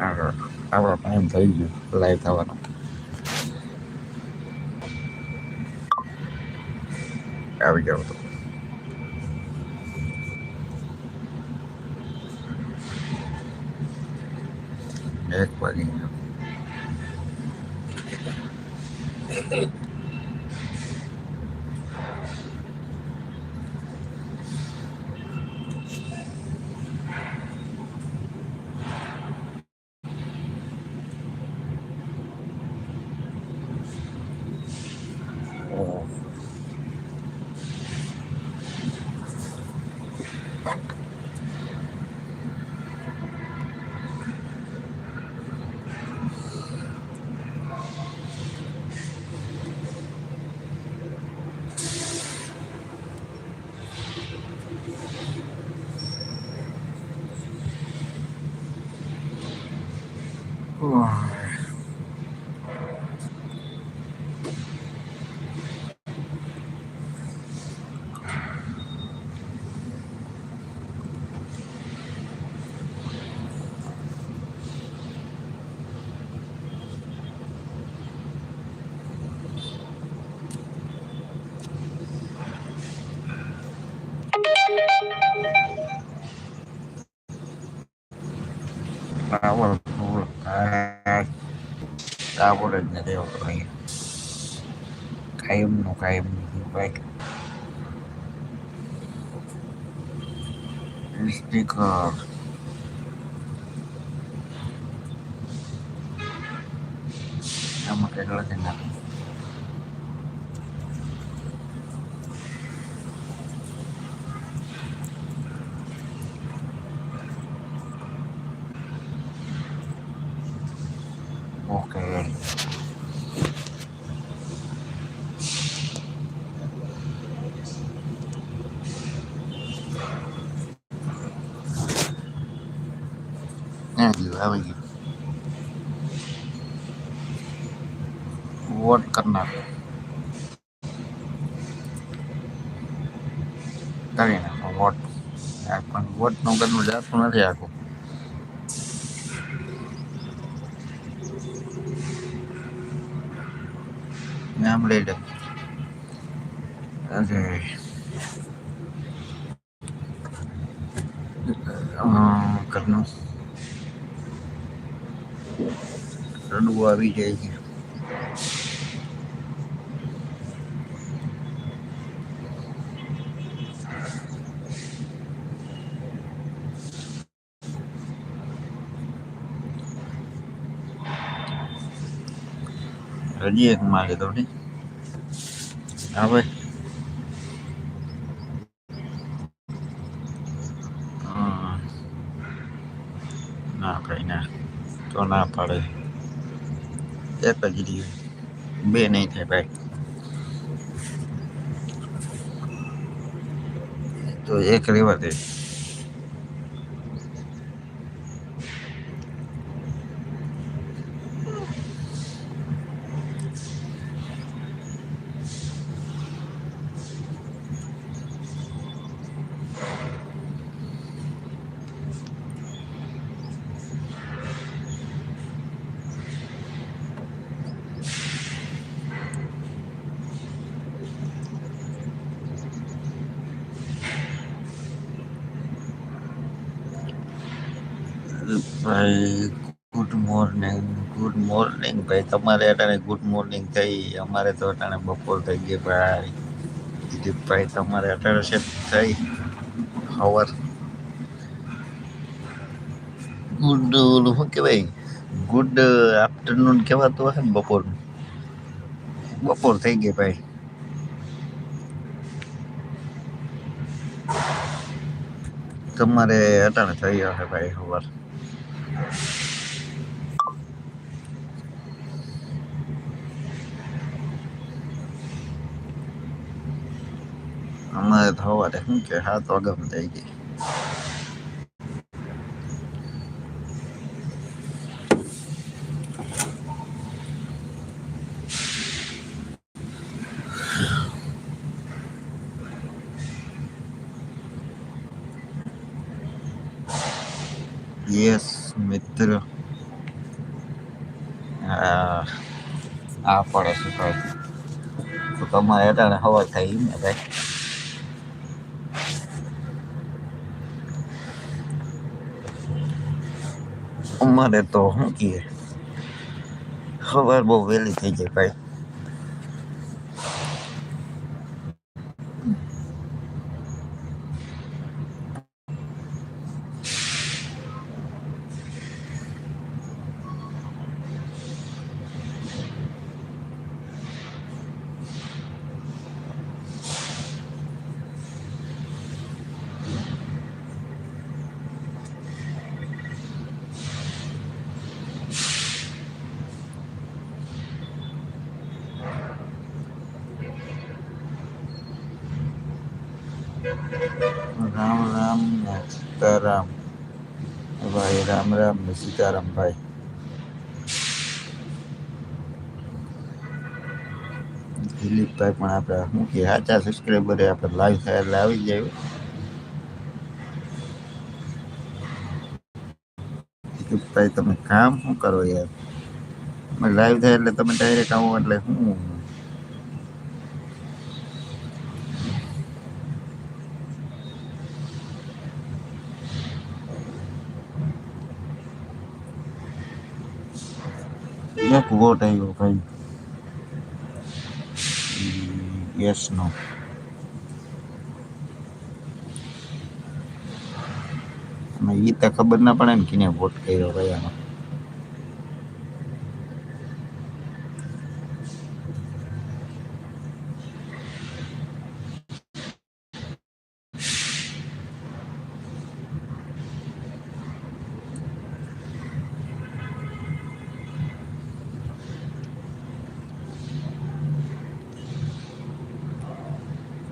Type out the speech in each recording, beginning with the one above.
આપણો ટાઈમ થઈ ગયો લાઈવ થવાનો આવી જાવ તો 哇。Sabor na kayo kayo. Kayom no kayom ni bike. Speaker. Nama kailan natin. આવી ગયું આવી ગયું વોટ કરનાર કરી નાખો વોટ આ પણ વોટનું કરવું જાતું નથી આખું નામ લઈ લે અરે రెండు గోబీ చేసి రెడీ చేయకమాలి తోటి యాభై నాకైనా તો ના પાડે. એક જ રહ્યું. બે નહીં થાય ભાઈ. તો એક રેવા દે ભાઈ ગુડ મોર્નિંગ ગુડ મોર્નિંગ ભાઈ, તમારે અટાણે ગુડ મોર્નિંગ થઈ. અમારે તો અટાણે બપોર થઈ ગઈ ભાઈ. દિલીપભાઈ, તમારે અટાણે છે થઈ? હવર ગુડ શું કહેવાય? ગુડ આફ્ટરનૂન કહેવાતું હશે ને બપોરનું? બપોર થઈ ગઈ ભાઈ. તમારે અટાણે થઈ હશે ભાઈ હવાર અમારે તો સવારે શું કે સાત વાગ્યામાં થઈ ગઈ યસ મિત્ર આ પડે શું ભાઈ. તો તમારે અટાણે હવા થઈ ને ભાઈ. અમારે તો શું કહીએ ખબર બહુ વહેલી થઈ જાય ભાઈ. રામ રામ ને સીતારામ ભાઈ રામ રામ ને સીતારામ ભાઈ દિલીપભાઈ પણ આપણે શું કે સાચા સબસ્ક્રાઈબરે આપણે લાઈવ થાય એટલે આવી જાય દિલીપભાઈ તમે કામ શું કરો યાર લાઈવ થાય એટલે તમે ડાયરેક્ટ આવો એટલે શું વોટ આવ્યો ભાઈ યસ નો અને ઈ તો ખબર ના પડે ને કીને વોટ કર્યો ભાઈ આનો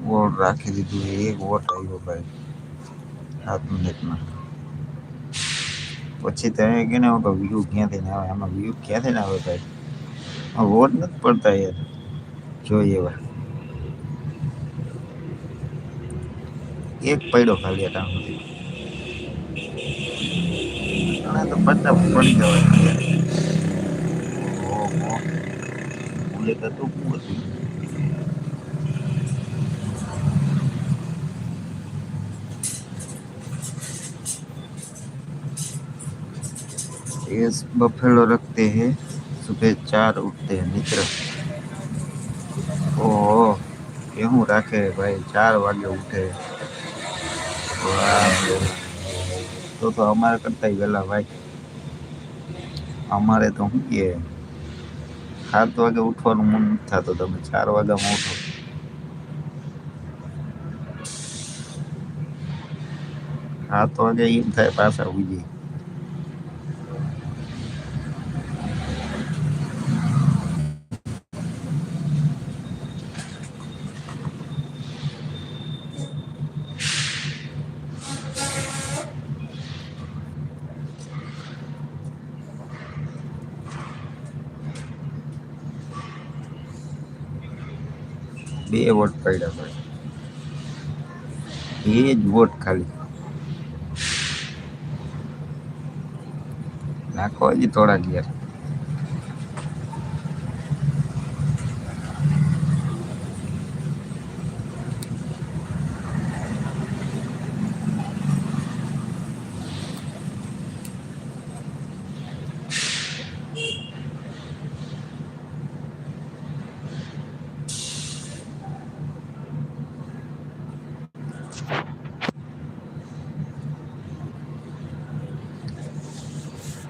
વોટ રાખી દીધું એક વોટ આવ્યો ભાઈ સાત મિનિટમાં પછી તમે કે ને વ્યૂ ક્યાંથી ને આવે? આમાં વ્યૂ ક્યાંથી ને આવે ભાઈ? વોટ નથી પડતા યાર. જોઈએ એવા. એક પડ્યો ખાલી અને તો બધા પડી જવાય ઓહો. હતું શું હતું ये बफेलो रखते हैं सुबह चार उठते हैं मित्र ઓહો એવું રાખે ભાઈ ચાર વાગે ઉઠે વાહ તો તો અમારે કરતા વહેલા ભાઈ અમારે તો શું કે સાત વાગે ઉઠવાનું મન નથી થતું તમે ચાર વાગ્યામાં ઉઠો સાત વાગે એમ થાય પાછા ઉજી બે વોટ પડ્યા ભાઈ એ જ વોટ ખાલી. નાખો હજી થોડા ગયા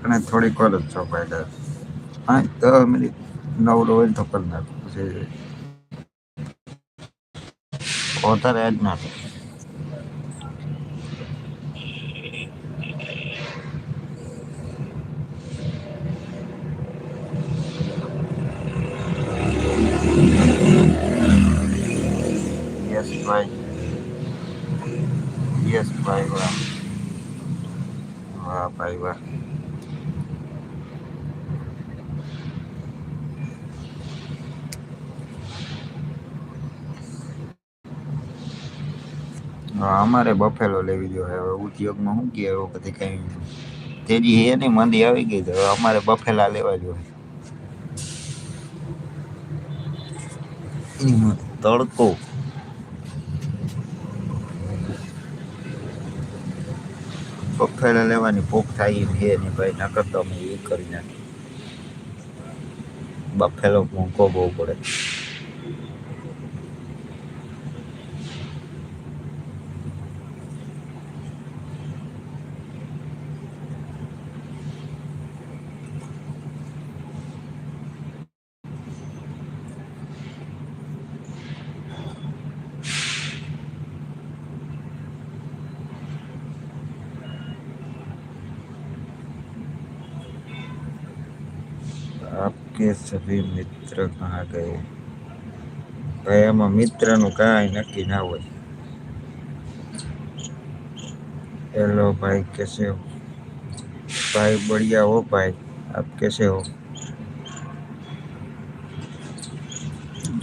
અને થોડીક વાર જ છો ભાઈ. હા તો મિનિટ નવરો હોય તો કરી નાખું પછી વધારે જ ના થાય. યસ ભાઈ. Bye, ભાઈ વાહ. અમારે બફેલો લેવી દો હવે ઉદ્યોગમાં શું કહે એવો કદી કંઈ તેજી હે નહીં મંદી આવી ગઈ તો હવે અમારે બફેલા લેવા જોઈએ. તડકો. બફેલા લેવાની ભૂખ થાય એમ હે નહીં ભાઈ નકર તો અમે એ કરી નાખીએ. બફેલો મોંઘો બહુ પડે. आपके सभी मित्र कहाँ गए भाई એમાં મિત્રનું કાંઈ નક્કી ના હોય हेलो भाई कैसे हो भाई बढ़िया हो भाई आप कैसे हो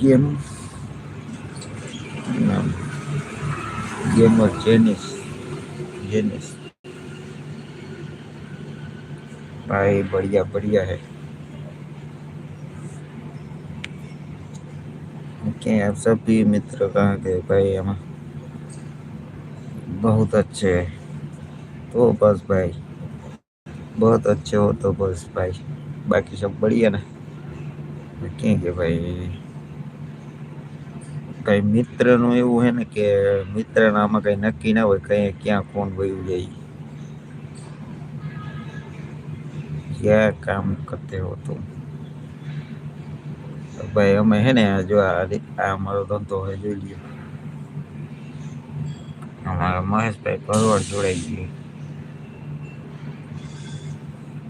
गेम नाम गेमर जेनिस जेनिस भाई बढ़िया बढ़िया है ओके आप सभी मित्र कहाँ गए भाई हम बहुत अच्छे है तो बस भाई बहुत अच्छे हो तो बस भाई बाकी सब बढ़िया ना ક્યાં કે ભાઈ કઈ મિત્રનું એવું હે ને કે મિત્રના આમાં કઈ નક્કી ના હોય કઈ ક્યાં કોણ વયું જાય क्या काम करते हो तुम ભાઈ અમે હે ને જો આ આ અમારો ધંધો હોય જોઈ લ્યો અમારા મહેશભાઈ ભરવાડ જોડાઈ ગઈ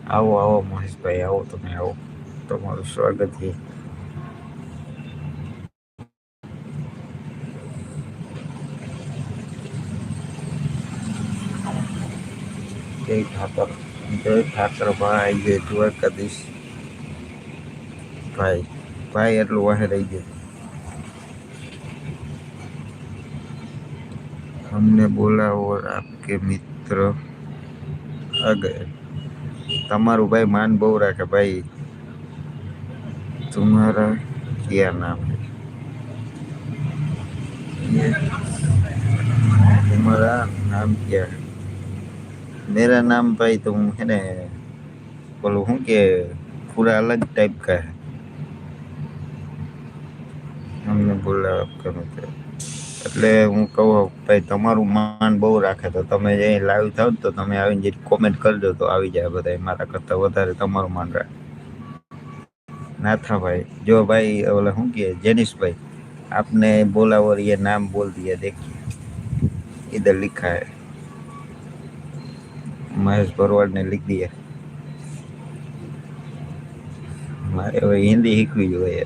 આવો આવો મહેશભાઈ આવો તમે આવો તમારું સ્વાગત છે જય ઠાકર જય ઠાકર ભાઈ જય દ્વારકાધીશ ભાઈ ભાઈ એટલું વાહે રહી ગયું हमने बोला और आपके मित्र आ गए તમારું ભાઈ માન બહુ રાખે ભાઈ तुम्हारा क्या नाम है ये तुम्हारा नाम क्या है मेरा नाम भाई तुम है ना बोलो हूँ कि पूरा अलग टाइप का है हमने बोला आपका मित्र એટલે હું કહું ભાઈ તમારું માન બહુ રાખે તો તમે જે લાઈવ થાવ ને તો તમે આવીને જે કોમેન્ટ કરજો તો આવી જાય બધા મારા કરતાં વધારે તમારું માન રાખે नाथा भाई जो भाई बोला हूँ कि जेनिस भाई आपने बोला और ये नाम बोल दिया देखिए इधर लिखा है महेश भरवाड़ ने लिख दिया મારે હવે હિન્દી શીખવી જોઈએ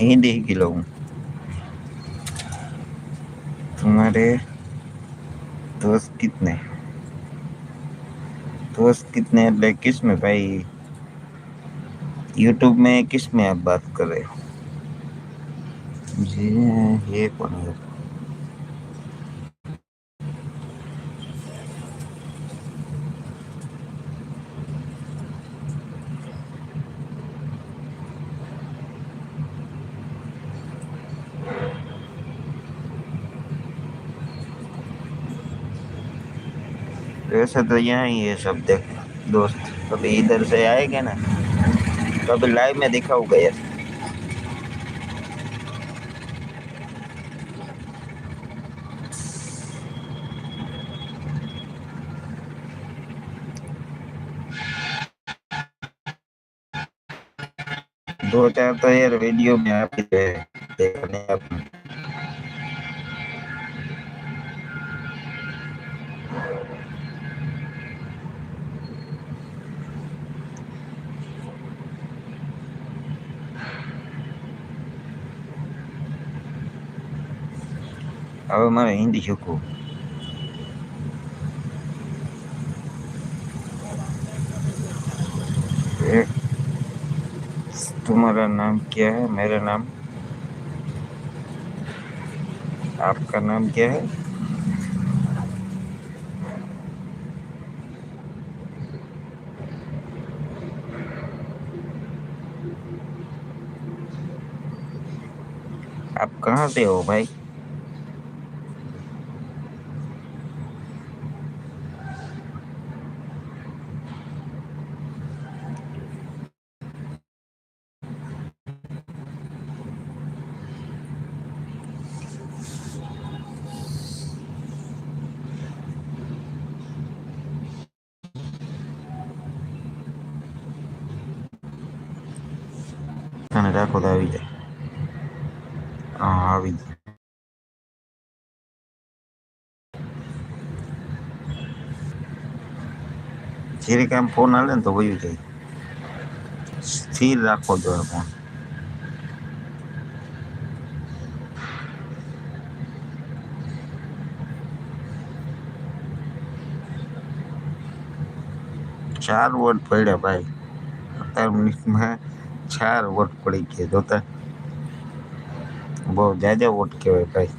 हिंदी ही किलो हूँ तुम्हारे दोस्त कितने दोस्त कितने એટલે किस में भाई यूट्यूब में किस में आप बात कर रहे हो जी ये कौन है वैसे तो यहाँ ही है सब देख, दोस्त, कभी इधर से आएँगे ना, कभी लाइव में दिखाऊँगा यार। दो चार तो यार वीडियो में आप देखने आप। Awe mara hindi huko. तुम्हारा नाम क्या है मेरा नाम आपका नाम क्या है आप कहाँ से हो भाई અને રાખો તો આવી જાય. આવી જાય. જીરીક આમ ફોન હાલે ને તો વયું જાય. સ્થિર રાખવો જોઈએ ફોન. ચાર વર્ડ પડ્યા ભાઈ. સત્તર મિનિટમાં ચાર વોટ પડી ગયા જોતા બહુ જાજા વોટ કહેવાય ભાઈ.